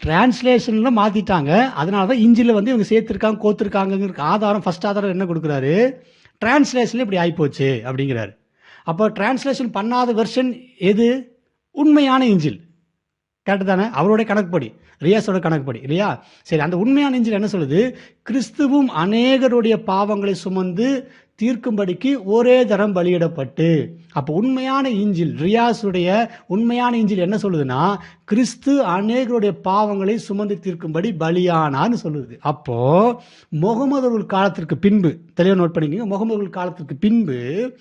டிரான்ஸ்லேஷனில் மாற்றிட்டாங்க அதனால தான் இஞ்சில் வந்து இவங்க சேர்த்துருக்காங்க கோத்துருக்காங்கிற ஆதாரம் ஃபர்ஸ்ட் ஆதாரம் என்ன கொடுக்குறாரு? டிரான்ஸ்லேஷனில் இப்படி ஆகிப்போச்சு அப்படிங்கிறாரு. அப்போ டிரான்ஸ்லேஷன் பண்ணாத வெர்ஷன் எது? உண்மையான இஞ்சில் கரெக்டு தானே? அவரோட கணக்குப்படி ரியாஸோட கணக்குப்படி இல்லையா? சரி அந்த உண்மையான இஞ்சில் என்ன சொல்லுது? கிறிஸ்துவும் அநேகருடைய பாவங்களை சுமந்து தீர்க்கும்படிக்கு ஒரே தரம் பலியிடப்பட்டு அப்போ உண்மையான இஞ்சில் ரியாஸுடைய உண்மையான இஞ்சில் என்ன சொல்லுதுன்னா கிறிஸ்து அநேகருடைய பாவங்களை சுமந்து தீர்க்கும்படி பலியானான்னு சொல்லுது. அப்போ முகமது காலத்திற்கு பின்பு தெளிவாக நோட் பண்ணிக்கோங்க முகமது காலத்திற்கு பின்பு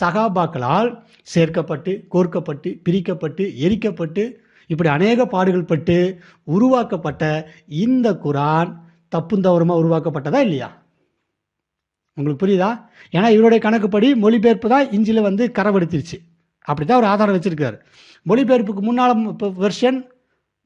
சகாபாக்களால் சேர்க்கப்பட்டு கோர்க்கப்பட்டு பிரிக்கப்பட்டு எரிக்கப்பட்டு இப்படி அநேக பாடுகள் பட்டு உருவாக்கப்பட்ட இந்த குரான் தப்புந்தவரமாக உருவாக்கப்பட்டதா இல்லையா? உங்களுக்கு புரியுதா? ஏன்னா இவருடைய கணக்குப்படி மொழிபெயர்ப்பு தான் இஞ்சியில் வந்து கரவெடுத்துருச்சு அப்படி தான் ஒரு ஆதாரம் வச்சுருக்கார். மொழிபெயர்ப்புக்கு முன்னால் வெர்ஷன்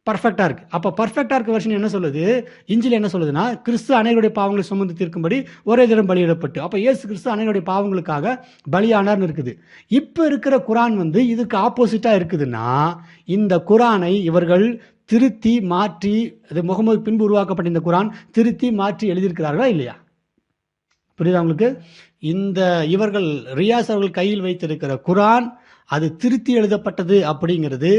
பர்ஃபெக்டாக இருக்குது அப்போ பர்ஃபெக்டாக இருக்க வெர்ஷன் என்ன சொல்லுது? இஞ்சில் என்ன சொல்லுதுன்னா கிறிஸ்து அனைவருடைய பாவங்களை சுமந்து தீர்க்கும்படி ஒரே தினம் பலியிடப்பட்டு அப்போ இயேசு கிறிஸ்து அனைவருடைய பாவங்களுக்காக பலியானார்னு இருக்குது. இப்போ இருக்கிற குரான் வந்து இதுக்கு ஆப்போசிட்டாக இருக்குதுன்னா இந்த குரானை இவர்கள் திருத்தி மாற்றி அது முகமது பின்பு உருவாக்கப்பட்ட இந்த குரான் திருத்தி மாற்றி எழுதியிருக்கிறார்களா இல்லையா? புரியுதா உங்களுக்கு? இந்த இவர்கள் ரியாஸ் அவர்கள் கையில் வைத்திருக்கிற குரான் அது திருத்தி எழுதப்பட்டது அப்படிங்கிறது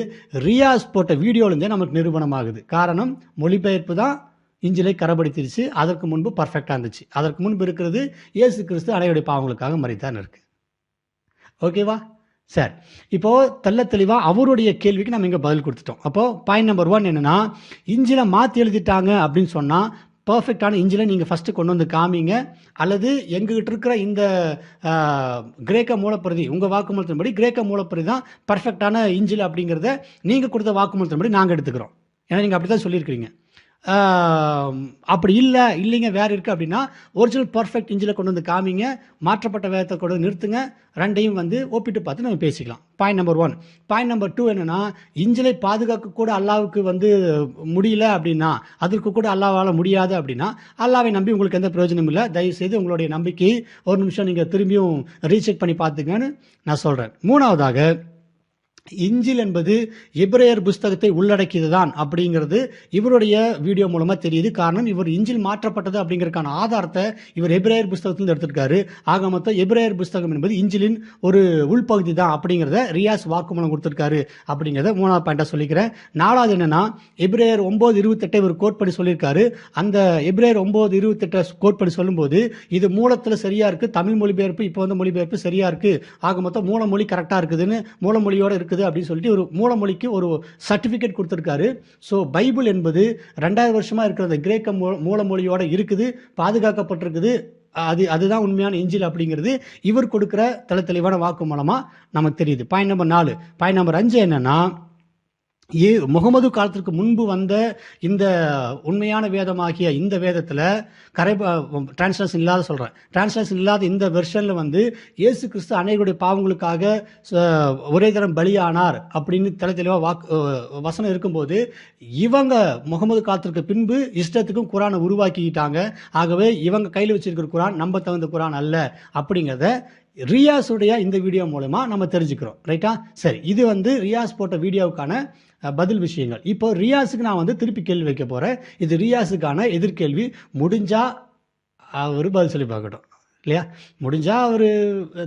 ரியாஸ் போட்ட வீடியோலேருந்தே நமக்கு நிரூபணமாகுது. காரணம் மொழிபெயர்ப்பு தான் இஞ்சிலை கரப்படுத்திருச்சு அதற்கு முன்பு பர்ஃபெக்டாக இருந்துச்சு. அதற்கு முன்பு இருக்கிறது இயேசு கிறிஸ்து அனைவருடைய பாவங்களுக்காக மறித்தான் இருக்கு. ஓகேவா? சார். இப்போது தெல்ல தெளிவாக அவருடைய கேள்விக்கு நம்ம இங்கே பதில் கொடுத்துட்டோம். அப்போது பாயிண்ட் நம்பர் ஒன் என்னென்னா இஞ்சில மாற்றி எழுதிட்டாங்க அப்படின்னு சொன்னால் பர்ஃபெக்டான இஞ்சில நீங்கள் ஃபஸ்ட்டு கொண்டு வந்து காமிங்க. அல்லது எங்ககிட்ட இருக்கிற இந்த கிரேக்க மூலப்பிரதி உங்கள் வாக்குமூலத்தின்படி கிரேக்க மூலப்பிரதி தான் பர்ஃபெக்டான இஞ்சில் அப்படிங்கிறத நீங்கள் கொடுத்த வாக்குமூலத்தின்படி நாங்கள் எடுத்துக்கிறோம். ஏன்னா நீங்கள் அப்படி தான் சொல்லியிருக்கிறீங்க. அப்படி இல்லை இல்லைங்க வேறு இருக்குது அப்படின்னா ஒரிஜினல் பர்ஃபெக்ட் இஞ்சில் கொண்டு வந்து காமிங்க மாற்றப்பட்ட வேதத்தை கொண்டு வந்து நிறுத்துங்க ரெண்டையும் வந்து ஒப்பிட்டு பார்த்து நம்ம பேசிக்கலாம். Point number one point number two என்னென்னா இஞ்சிலை பாதுகாக்க கூட அல்லாவுக்கு வந்து முடியல அப்படின்னா அதற்கு கூட அல்லாவால் முடியாது அப்படின்னா அல்லாவை நம்பி உங்களுக்கு எந்த பிரயோஜனமும் இல்லை. தயவுசெய்து உங்களுடைய நம்பிக்கை ஒரு நிமிஷம் நீங்கள் திரும்பியும் ரீசெக் பண்ணி பார்த்துங்கன்னு நான் சொல்கிறேன் மூணாவதாக இஞ்சில் என்பது எபிரேயர் புஸ்தகத்தை உள்ளடக்கியது தான் அப்படிங்கிறது இவருடைய வீடியோ மூலமாக தெரியுது. காரணம் இவர் இஞ்சில் மாற்றப்பட்டது அப்படிங்கிறதுக்கான ஆதாரத்தை இவர் எபிரேயர் புஸ்தகத்திலிருந்து எடுத்திருக்காரு. ஆக மொத்தம் எபிரேயர் புஸ்தகம் என்பது இஞ்சிலின் ஒரு உள்பகுதி தான் அப்படிங்கிறத ரியாஸ் வாக்குமூலம் கொடுத்துருக்காரு அப்படிங்கிறத மூணாவது பாயிண்ட்டாக சொல்லிக்கிறேன். நாலாவது என்னென்னா எபிரேயர் ஒம்பது இருபத்தெட்டை இவர் கோட் பண்ணி சொல்லியிருக்காரு. அந்த எபிரேயர் ஒம்பது இருபத்தெட்டை கோட்படி சொல்லும்போது இது மூலத்தில் சரியாக இருக்குது தமிழ் மொழிபெயர்ப்பு இப்போ வந்து மொழிபெயர்ப்பு சரியாக இருக்குது ஆக மொத்தம் மூலமொழி கரெக்டாக இருக்குதுன்னு மூலமொழியோட இருக்குது. அப்படின்னு சொல்லிட்டு ஒரு மூலமொழிக்கு ஒரு சர்டிஃபிகேட் கொடுத்துருக்காரு. ஸோ பைபிள் என்பது ரெண்டாயிரம் வருஷமாக இருக்கிற அந்த கிரேக்க மூல மூலமொழியோட இருக்குது பாதுகாக்கப்பட்டிருக்குது. அது அதுதான் உண்மையான இஞ்சில் அப்படிங்கிறது இவர் கொடுக்குற தெளி தெளிவான வாக்கு மூலமாக நமக்கு தெரியுது. பாயிண்ட் நம்பர் நாலு. பாயிண்ட் நம்பர் அஞ்சு என்னென்னா ஏ முகமது காலத்திற்கு முன்பு வந்த இந்த உண்மையான வேதமாகிய இந்த வேதத்தில் கரை டிரான்ஸ்லேஷன் இல்லாத சொல்கிறேன் டிரான்ஸ்லேஷன் இல்லாத இந்த வெர்ஷனில் வந்து இயேசு கிறிஸ்து அனைவருடைய பாவங்களுக்காக ச- ஒரே தரம் பலியானார் அப்படின்னு தெளி தெளிவாக வாக்கு வசனம் இருக்கும்போது இவங்க முகமது காலத்திற்கு பின்பு இஷ்டத்துக்கும் குரானை உருவாக்கிக்கிட்டாங்க ஆகவே இவங்க கையில் வச்சிருக்கிற குரான் நம்ப தகுந்த குரான் அல்ல அப்படிங்கிறத ரியாஸுடைய இந்த வீடியோ மூலமா நம்ம தெரிஞ்சுக்கிறோம். ரைட்டா? சரி இது வந்து ரியாஸ் போட்ட வீடியோவுக்கான பதில் விஷயங்கள். இப்போ ரியாஸுக்கு நான் வந்து திருப்பி கேள்வி வைக்க போகிறேன் இது ரியாஸுக்கான எதிர்கேள்வி. முடிஞ்சா அவர் பதில் சொல்லி பார்க்கட்டும். இல்லையா? முடிஞ்சால் அவர்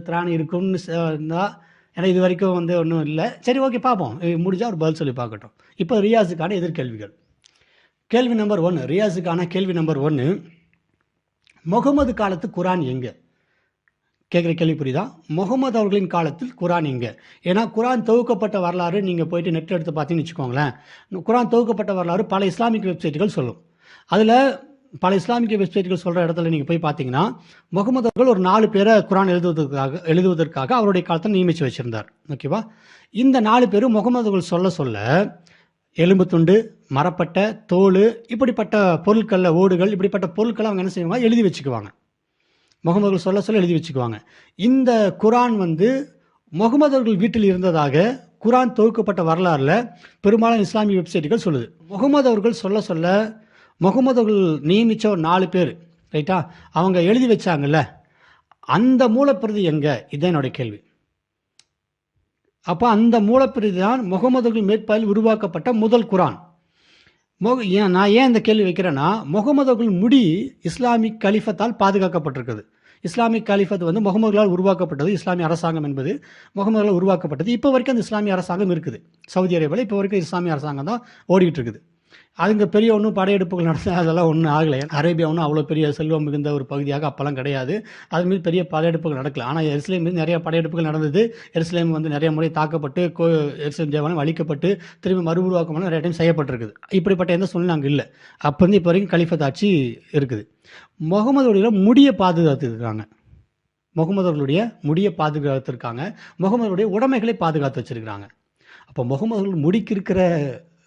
திராணி இருக்கும்னு இருந்தால் ஏன்னா இது வரைக்கும் வந்து ஒன்றும் இல்லை. சரி ஓகே பார்ப்போம். முடிஞ்சால் ஒரு அவர் பதில் சொல்லி பார்க்கட்டும். இப்போ ரியாஸுக்கான எதிர்கேள்விகள். கேள்வி நம்பர் ஒன்று ரியாஸுக்கான கேள்வி நம்பர் ஒன்று முகமது காலத்து குரான் எங்கே? கேட்குற கேள்வி புரியுதா? முகமது அவர்களின் காலத்தில் குரான் எங்கே? ஏன்னா குரான் தொகுக்கப்பட்ட வரலாறு நீங்கள் போயிட்டு நெட் எடுத்து பார்த்தீங்கன்னு வச்சுக்கோங்களேன். குரான் தொகுக்கப்பட்ட வரலாறு பல இஸ்லாமிக் வெப்சைட்டுகள் சொல்லும். அதில் பல இஸ்லாமிக் வெப்சைட்டுகள் சொல்கிற இடத்துல நீங்கள் போய் பார்த்தீங்கன்னா முகமது அவர்கள் ஒரு நாலு பேரை குரான் எழுதுவதற்காக எழுதுவதற்காக அவருடைய காலத்தை நியமித்து வச்சுருந்தார். ஓகேவா? இந்த நாலு பேரும் முகமது அவர்கள் சொல்ல சொல்ல எலும்பு துண்டு மரப்பட்டை தோல் இப்படிப்பட்ட பொருட்களில் ஓடுகள் இப்படிப்பட்ட பொருட்களை அவங்க என்ன செய்வாங்க? எழுதி வச்சுக்குவாங்க. முகமது சொல்ல சொல்ல எழுதி வச்சுக்குவாங்க. இந்த குரான் வந்து முகமது வீட்டில் இருந்ததாக குரான் தொகுக்கப்பட்ட வரலாறுல பெரும்பாலான இஸ்லாமிய வெப்சைட்டுகள் சொல்லுது. முகமது அவர்கள் சொல்ல சொல்ல முகமது அவர்கள் நியமிச்ச ஒரு நாலு பேர் ரைட்டா? அவங்க எழுதி வச்சாங்கல்ல அந்த மூலப்பிரதி எங்க? இதுதான் என்னோட கேள்வி. அப்போ அந்த மூலப்பிரதி தான் முகமது அவர்கள் மேற்பாயில் உருவாக்கப்பட்ட முதல் குரான். முக ஏன் நான் ஏன் இந்த கேள்வி வைக்கிறேன்னா முகமது அவர்கள் முடி இஸ்லாமிக் கலிஃபத்தால் பாதுகாக்கப்பட்டிருக்குது இஸ்லாமிக் கலிஃபத் வந்து முகமதுகளால் உருவாக்கப்பட்டது இஸ்லாமிய அரசாங்கம் என்பது முகமதுகளால் உருவாக்கப்பட்டது. இப்போ வரைக்கும் அந்த இஸ்லாமிய அரசாங்கம் இருக்குது. சவுதி அரேபியாவில் இப்போ வரைக்கும் இஸ்லாமிய அரசாங்கம் தான் ஓடிக்கிட்டு இருக்குது. அதுங்க பெரிய ஒன்றும் படையெடுப்புகள் நடத்த அதெல்லாம் ஒன்றும் ஆகலை. அரேபியா ஒன்றும் அவ்வளோ பெரிய செல்வம் மிகுந்த ஒரு பகுதியாக அப்போல்லாம் கிடையாது. அது மீது பெரிய படையெடுப்புகள் நடக்கல. ஆனால் எருசலேம் மீது நிறைய படையெடுப்புகள் நடந்தது. எருசலேம் வந்து நிறைய முறை தாக்கப்பட்டு கோ எருசலேம் தேவாலயம் அழிக்கப்பட்டு திரும்பி மறு உருவாக்கம் நிறைய டைம் செய்யப்பட்டிருக்குது. இப்படிப்பட்ட எந்த சூழ்நிலை அங்கே இல்லை. அப்போ வந்து இப்போ வரைக்கும் கலிஃபத் ஆட்சி இருக்குது. முகமதுடைய முடியை பாதுகாத்துருக்காங்க. முகமது அவர்களுடைய முடியை பாதுகாத்திருக்காங்க. முகமதுடைய உடைமைகளை பாதுகாத்து வச்சிருக்கிறாங்க. அப்போ முகமது அவர்கள் முடிக்கு இருக்கிற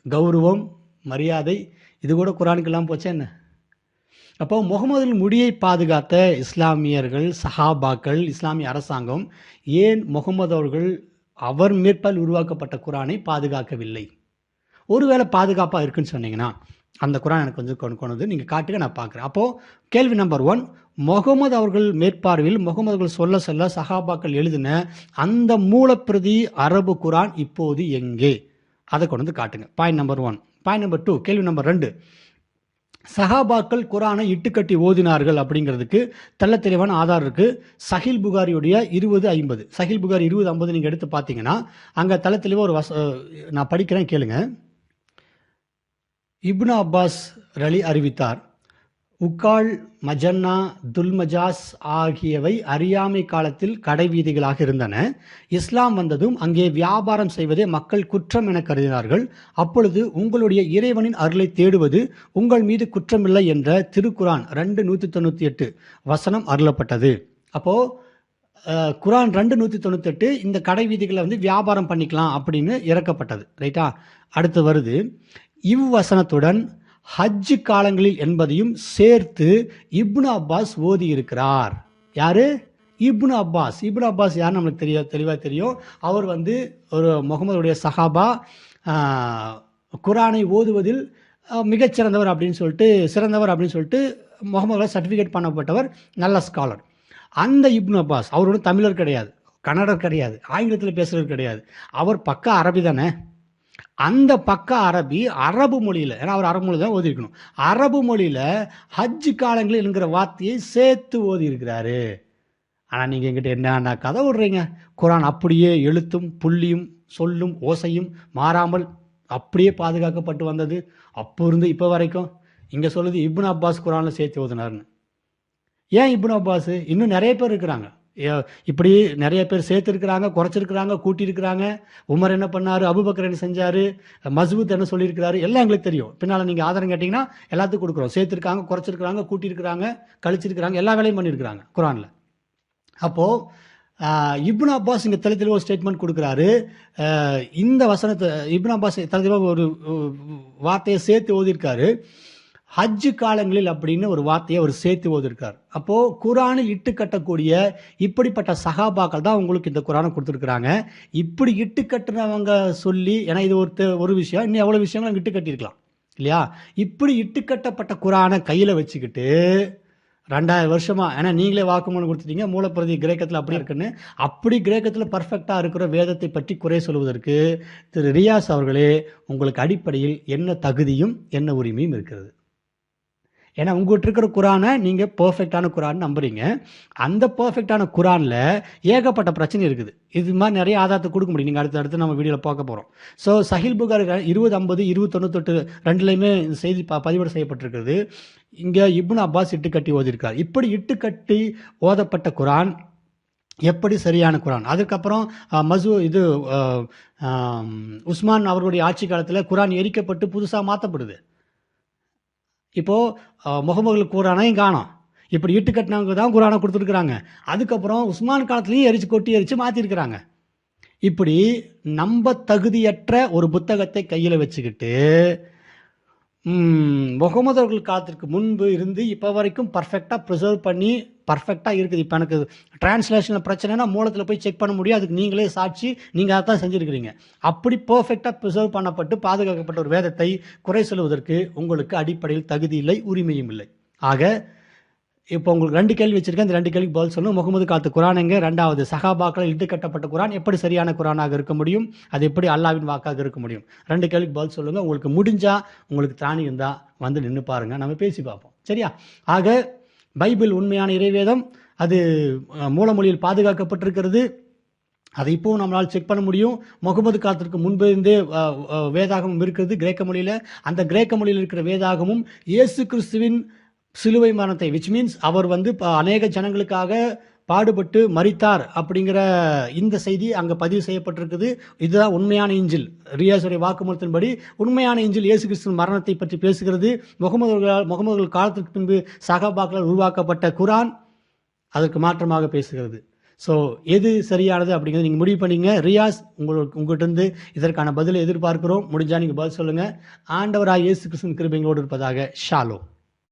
கௌரவம் மரியாதை இது கூட குரானுக்கெல்லாம் போச்சே என்ன? அப்போ முகமது முடியை பாதுகாத்த இஸ்லாமியர்கள் சஹாபாக்கள் இஸ்லாமிய அரசாங்கம் ஏன் முகமது அவர்கள் அவர் மேற்பால் உருவாக்கப்பட்ட குரானை பாதுகாக்கவில்லை? ஒருவேளை பாதுகாப்பாக இருக்குன்னு சொன்னீங்கன்னா அந்த குரான் எனக்கு கொஞ்சம் கொண்டு கொண்டு வந்து நீங்கள் காட்டுங்க நான் பார்க்குறேன். அப்போது கேள்வி நம்பர் ஒன் முகமது அவர்கள் மேற்பார்வையில் முகமது அவர்கள் சொல்ல சொல்ல சஹாபாக்கள் எழுதின அந்த மூலப்பிரதி அரபு குரான் இப்போது எங்கே? அதை கொண்டு வந்து காட்டுங்க. Point number one point number two கேள்வி நம்பர் ரெண்டு. சஹாபாக்கள் குரானை இட்டுக்கட்டி ஓதினார்கள் அப்படிங்கிறதுக்கு தெல்ல தெளிவான ஆதார் இருக்கு. சஹில் புகாரியுடைய இருபது ஐம்பது. சஹில் புகாரி இருபது ஐம்பது நீங்கள் எடுத்து பார்த்தீங்கன்னா அங்கே தெள்ள தெளிவாக ஒரு வச நான் படிக்கிறேன் கேளுங்க. இப்னு அப்பாஸ் ரலி அறிவித்தார். உக்கால் மஜன்னா துல்மஜாஸ் ஆகியவை அறியாமை காலத்தில் கடைவீதிகளாக இருந்தன. இஸ்லாம் வந்ததும் அங்கே வியாபாரம் செய்வதே மக்கள் குற்றம் என கருதினார்கள். அப்பொழுது உங்களுடைய இறைவனின் அருளை தேடுவது உங்கள் மீது குற்றமில்லை என்ற திருக்குரான் ரெண்டு நூற்றி தொண்ணூற்றி எட்டு வசனம் அருளப்பட்டது. அப்போது குரான் ரெண்டு நூற்றி தொண்ணூத்தெட்டு இந்த கடை வீதிகளை வந்து வியாபாரம் பண்ணிக்கலாம் அப்படின்னு இறக்கப்பட்டது. ரைட்டா? அடுத்து வருது. இவ்வசனத்துடன் ஹஜ்ஜு காலங்களில் என்பதையும் சேர்த்து இப்னு அப்பாஸ் ஓதி இருக்கிறார் யாரு? இப்னு அப்பாஸ். இப்னு அப்பாஸ் யார் நம்மளுக்கு தெரிய தெளிவாக தெரியும். அவர் வந்து ஒரு முகமதுடைய சஹாபா குரானை ஓதுவதில் மிகச்சிறந்தவர் அப்படின்னு சொல்லிட்டு சிறந்தவர் அப்படின்னு சொல்லிட்டு முகமதுல சர்டிஃபிகேட் பண்ணப்பட்டவர் நல்ல ஸ்காலர் அந்த இப்னு அப்பாஸ் அவரோட தமிழர் கிடையாது கன்னடர் கிடையாது ஆங்கிலத்தில் பேசுகிறவர் கிடையாது. அவர் பக்கா அரபி தானே? அந்த பக்க அரபி அரபு மொழியில் ஏன்னா அவர் அரபு மொழி தான் ஓதிருக்கணும். அரபு மொழியில் ஹஜ் காலங்களில் என்கிற வார்த்தையை சேர்த்து ஓதியிருக்கிறாரு. ஆனால் நீங்கள் எங்கிட்ட என்ன கதை விடுறீங்க. குரான் அப்படியே எழுத்தும் புள்ளியும் சொல்லும் ஓசையும் மாறாமல் அப்படியே பாதுகாக்கப்பட்டு வந்தது. அப்போ இருந்து இப்போ வரைக்கும் இங்கே சொல்லுது இப்னு அப்பாஸ் குரானில் சேர்த்து ஓதுனாருன்னு. ஏன் இப்னு அப்பாஸ்? இன்னும் நிறைய பேர் இருக்கிறாங்க. இப்படி நிறைய பேர் சேர்த்துருக்கிறாங்க குறைச்சிருக்கிறாங்க கூட்டியிருக்கிறாங்க. உமர் என்ன பண்ணார்? அபுபக்கர் என்ன செஞ்சார்? மஸ்பூத் என்ன சொல்லியிருக்கிறாரு? எல்லாம் எங்களுக்கு தெரியும். பின்னால் நீங்கள் ஆதாரம் கேட்டிங்கன்னா எல்லாத்துக்கும் கொடுக்குறோம். சேர்த்துருக்காங்க குறைச்சிருக்கிறாங்க கூட்டியிருக்கிறாங்க கழிச்சிருக்கிறாங்க எல்லா வேலையும் பண்ணியிருக்கிறாங்க குரானில். அப்போது இப்னு அப்பாஸ் இங்கே தெளிவாக ஒரு ஸ்டேட்மெண்ட் கொடுக்குறாரு. இந்த வசனத்தை இப்னு அப்பாஸ் தெளிவாக ஒரு ஒரு வார்த்தையை சேர்த்து ஓதியிருக்காரு. ஹஜ் காலங்களில் அப்படின்னு ஒரு வார்த்தையை அவர் சேர்த்து ஓதிருக்கார். அப்போது குரானில் இட்டு கட்டக்கூடிய இப்படிப்பட்ட சகாபாக்கள் தான் உங்களுக்கு இந்த குரானை கொடுத்துருக்குறாங்க. இப்படி இட்டு கட்டுனவங்க சொல்லி ஏன்னா இது ஒருத்த ஒரு விஷயம் இன்னும் எவ்வளோ விஷயங்கள் நாங்கள் இட்டு கட்டியிருக்கலாம். இல்லையா? இப்படி இட்டு கட்டப்பட்ட குரானை கையில் வச்சுக்கிட்டு ரெண்டாயிரம் வருஷமா ஏன்னா நீங்களே வாக்குமூலம் கொடுத்துட்டீங்க மூலப்பிரதி கிரேக்கத்தில் அப்படி இருக்குன்னு அப்படி கிரேக்கத்தில் பர்ஃபெக்டாக இருக்கிற வேதத்தை பற்றி குறை சொல்வதற்கு திரு ரியாஸ் அவர்களே உங்களுக்கு அடிப்படையில் என்ன தகுதியும் என்ன உரிமையும் இருக்கிறது. ஏன்னா உங்கள்கிட்ட இருக்கிற குரானை நீங்கள் பர்ஃபெக்டான குரான் நம்புறீங்க. அந்த பர்ஃபெக்டான குரானில் ஏகப்பட்ட பிரச்சனை இருக்குது. இது மாதிரி நிறைய ஆதாரத்தை கொடுக்க முடியும். நீங்கள் அடுத்து அடுத்து நம்ம வீடியோவில் பார்க்க போகிறோம் ஸோ சஹில் புகார் இருபது ஐம்பது இருபது தொண்ணூத்தொட்டு ரெண்டுலேயுமே செய்தி ப பதிவிட செய்யப்பட்டிருக்கிறது. இங்கே இப்னு அப்பாஸ் இட்டுக்கட்டி ஓதியிருக்கார் இப்படி இட்டுக்கட்டி ஓதப்பட்ட குரான் எப்படி சரியான குரான்? அதுக்கப்புறம் மசு இது உஸ்மான் அவர்களுடைய ஆட்சி காலத்தில் குரான் எரிக்கப்பட்டு புதுசாக மாற்றப்படுது இப்போது அஹ், கூறானையும் குரானையும் காணோம். இப்படி இட்டு கட்டினவங்க தான் குரானை கொடுத்துருக்குறாங்க. அதுக்கப்புறம் உஸ்மான் காலத்துலேயும் எரிச்சு கொட்டி எரிச்சு மாற்றிருக்கிறாங்க இப்படி நம்ப தகுதியற்ற ஒரு புத்தகத்தை கையில் வச்சுக்கிட்டு முகமது அவர்கள் காலத்திற்கு முன்பு இருந்து இப்போ வரைக்கும் பர்ஃபெக்டாக ப்ரிசர்வ் பண்ணி பர்ஃபெக்டாக இருக்குது. இப்போ எனக்கு டிரான்ஸ்லேஷனில் பிரச்சனைனா மூலத்தில் போய் செக் பண்ண முடியும். அதுக்கு நீங்களே சாட்சி நீங்கள் அதை தான் செஞ்சுருக்கிறீங்க. அப்படி பர்ஃபெக்டாக ப்ரிசர்வ் பண்ணப்பட்டு பாதுகாக்கப்பட்ட ஒரு வேதத்தை குறை சொல்வதற்கு உங்களுக்கு அடிப்படையில் தகுதி இல்லை உரிமையும் இல்லை. ஆக இப்போ உங்களுக்கு ரெண்டு கேள்வி வச்சிருக்கேன். இந்த ரெண்டு கேள்விக்கு பதில் சொல்லணும். முகமது காத்து குரான் எங்க ரெண்டாவது சகாபாக்கள் இட்டு கட்டப்பட்ட குரான் எப்படி சரியான குரானாக இருக்க முடியும்? அது எப்படி அல்லாவின் வாக்காக இருக்க முடியும்? ரெண்டு கேள்விக்கு பதில் சொல்லுங்க. உங்களுக்கு முடிஞ்சா உங்களுக்கு திராணி இருந்தா வந்து நின்று பாருங்க. நம்ம பேசி பார்ப்போம். சரியா? ஆக பைபிள் உண்மையான இறைவேதம். அது மூலமொழியில் பாதுகாக்கப்பட்டிருக்கிறது. அதை இப்போவும் நம்மளால் செக் பண்ண முடியும். முகமது காலத்திற்கு முன்பு இருந்தே இருக்கிறது கிரேக்க மொழியில். அந்த கிரேக்க மொழியில் இருக்கிற வேதாகமும் இயேசு கிறிஸ்துவின் சிலுவை மரணத்தை விச் மீன்ஸ் அவர் வந்து ப- அநேக ஜனங்களுக்காக பாடுபட்டு மறித்தார் அப்படிங்கிற இந்த செய்தி அங்கே பதிவு செய்யப்பட்டிருக்குது. இதுதான் உண்மையான இஞ்சில். ரியாஸுடைய வாக்குமூலத்தின்படி உண்மையான இஞ்சில் இயேசு கிறிஸ்துவின் மரணத்தை பற்றி பேசுகிறது. முகமது முகமதுகள் காலத்திற்கு பின்பு சகாபாக்களால் உருவாக்கப்பட்ட குரான் அதற்கு மாற்றமாக பேசுகிறது. ஸோ எது சரியானது அப்படிங்கிறது நீங்கள் முடிவு பண்ணிங்க. ரியாஸ் உங்களுக்கு உங்கள்கிட்டருந்து இதற்கான பதிலை எதிர்பார்க்கிறோம். முடிஞ்சால் நீங்கள் பதில் சொல்லுங்கள் ஆண்டவராக இயேசு கிறிஸ்துவின் கிருபைங்களோடு இருப்பதாக. ஷாலோ.